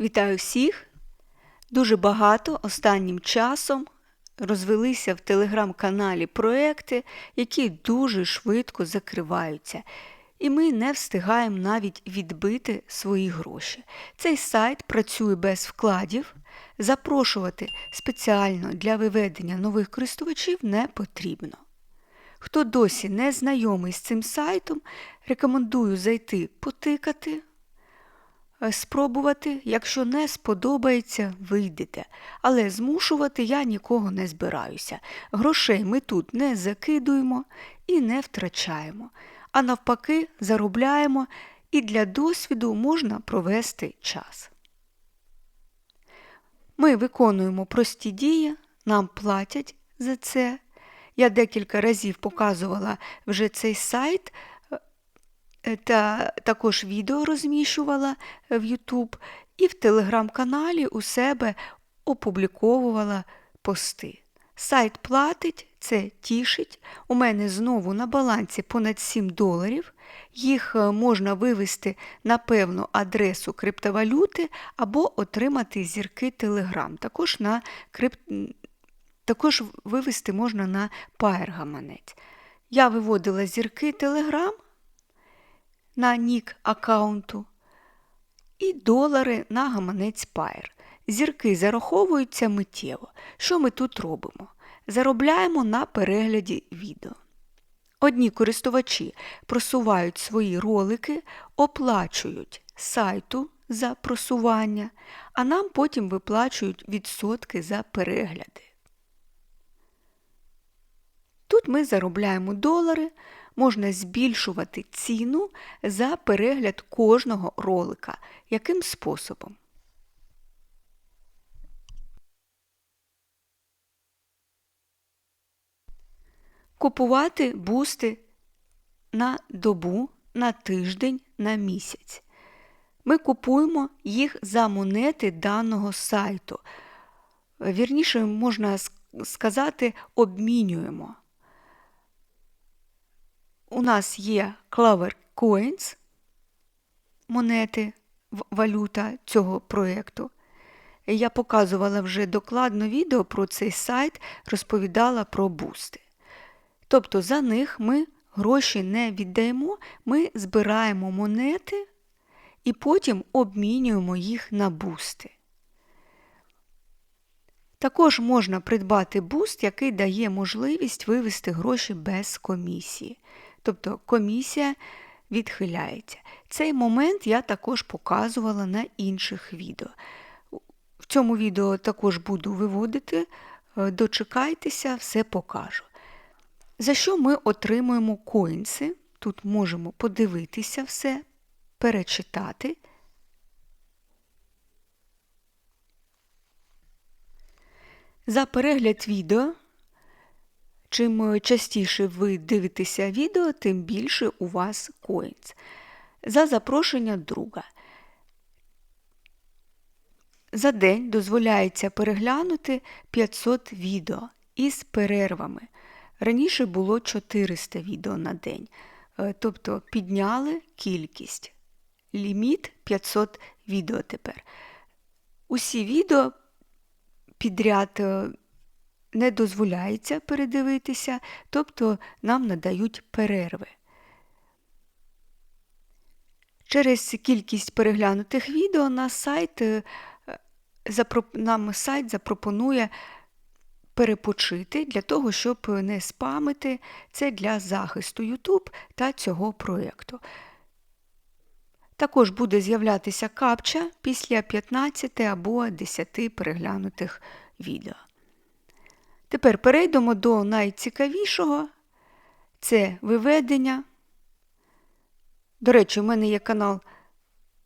Вітаю всіх! Дуже багато останнім часом розвелися в телеграм-каналі проекти, які дуже швидко закриваються. І ми не встигаємо навіть відбити свої гроші. Цей сайт працює без вкладів. Запрошувати спеціально для виведення нових користувачів не потрібно. Хто досі не знайомий з цим сайтом, рекомендую зайти потикати, спробувати. Якщо не сподобається, вийдете. Але змушувати я нікого не збираюся. Грошей ми тут не закидуємо і не втрачаємо, а навпаки, заробляємо і для досвіду можна провести час. Ми виконуємо прості дії, нам платять за це. Я декілька разів показувала вже цей сайт е, та також відео розміщувала в YouTube і в телеграм-каналі у себе опубліковувала пости. Сайт платить, це тішить. У мене знову на балансі понад 7 доларів. Їх е, можна вивести на певну адресу криптовалюти або отримати зірки Telegram. Також на крип... також вивести можна на Pair. Я виводила зірки Telegram на нік аккаунту і долари на гаманець Pair. Зірки зараховуються миттєво. Що ми тут робимо? Заробляємо на перегляді відео. Одні користувачі просувають свої ролики, оплачують сайту за просування, а нам потім виплачують відсотки за перегляди. Тут ми заробляємо долари, можна збільшувати ціну за перегляд кожного ролика. Яким способом? Купувати бусти на добу, на тиждень, на місяць. Ми купуємо їх за монети даного сайту. Вірніше, можна сказати, обмінюємо. У нас є Clover Coins, монети, валюта цього проєкту. Я показувала вже докладно відео про цей сайт, розповідала про бусти. Тобто за них ми гроші не віддаємо, ми збираємо монети і потім обмінюємо їх на бусти. Також можна придбати буст, який дає можливість вивести гроші без комісії. Тобто комісія відхиляється. Цей момент я також показувала на інших відео. В цьому відео також буду виводити, е, дочекайтеся, все покажу. За що ми отримуємо коінси? Тут можемо подивитися все, перечитати. За перегляд відео. Чим частіше ви дивитеся відео, тим більше у вас коїнс. За запрошення друга. За день дозволяється переглянути 500 відео із перервами. Раніше було 400 відео на день, е, тобто підняли кількість. Ліміт 500 відео тепер. Усі відео підряд е, не дозволяється передивитися, тобто нам надають перерви. Через кількість переглянутих відео на сайт, е, нам сайт запропонує перепочити для того, щоб не спамити. Це для захисту YouTube та цього проєкту. Також буде з'являтися капча після 15 або 10 переглянутих відео. Тепер перейдемо до найцікавішого це виведення. До речі, у мене є канал,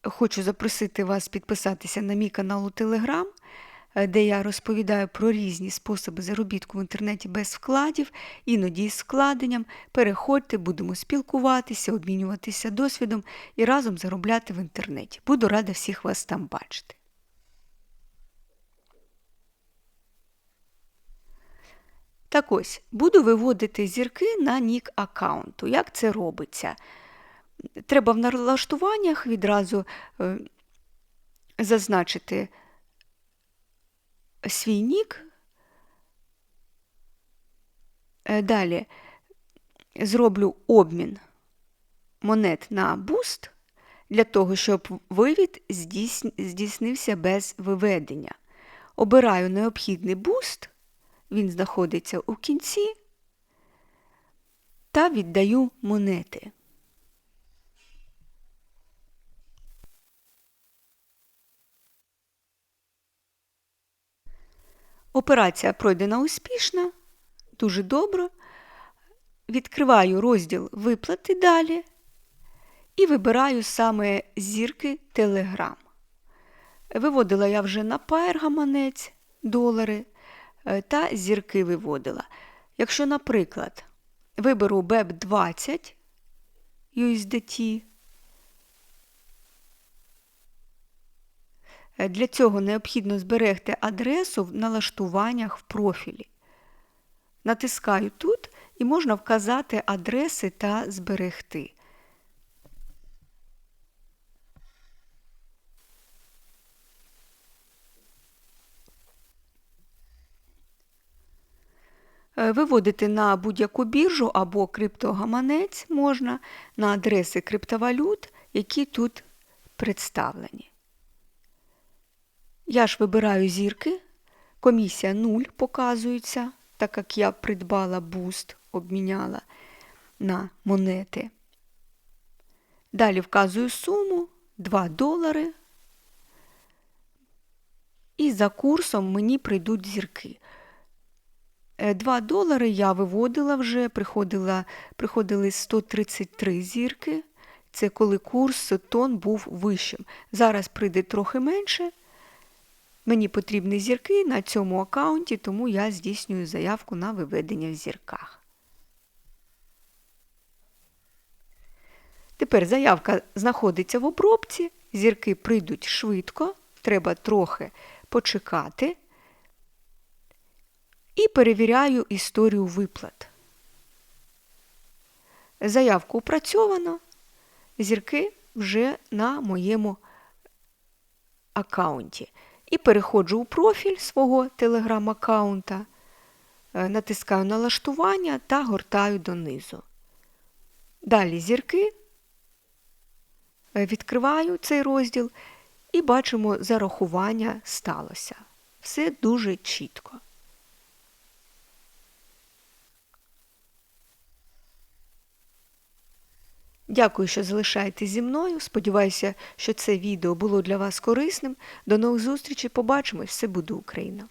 хочу запросити вас підписатися на мій канал у Телеграм. Де я розповідаю про різні способи заробітку в інтернеті без вкладів, іноді з вкладенням. Переходьте, будемо спілкуватися, обмінюватися досвідом і разом заробляти в інтернеті. Буду рада всіх вас там бачити. Так ось, буду виводити зірки на нік аккаунту. Як це робиться? Треба в налаштуваннях відразу е, зазначити свій нік. Е, Далі зроблю обмін монет на буст для того, щоб вивід здійснився без виведення. Обираю необхідний буст, він знаходиться у кінці, та віддаю монети. Операція пройдена успішно, дуже добре. Відкриваю розділ Виплати далі і вибираю саме зірки Telegram. Виводила я вже на Pair гаманець долари та зірки виводила. Якщо, наприклад, виберу BEP20 USDT, е, для цього необхідно зберегти адресу в налаштуваннях в профілі. Натискаю тут і можна вказати адреси та зберегти. Виводити на будь-яку біржу або криптогаманець можна на адреси криптовалют, які тут представлені. Я ж вибираю зірки, комісія 0 показується, так як я придбала буст, обміняла на монети. Далі вказую суму 2 долари. І за курсом мені прийдуть зірки. 2 долари я виводила вже, приходила, приходили 133 зірки. Це коли курс тон був вищим. Зараз прийде трохи менше. Мені потрібні зірки на цьому аккаунті, тому я здійснюю заявку на виведення в зірках. Тепер заявка знаходиться в обробці, зірки прийдуть швидко, треба трохи почекати. І перевіряю історію виплат. Заявку опрацьовано, зірки вже на моєму аккаунті. І переходжу у профіль свого телеграм-аккаунта, е, натискаю налаштування та гортаю донизу. Далі зірки, е, відкриваю цей розділ і бачимо, зарахування сталося. Все дуже чітко. Дякую, що залишаєтесь зі мною. Сподіваюся, що це відео було для вас корисним. До нових зустрічей. Побачимось. Все буде Україна!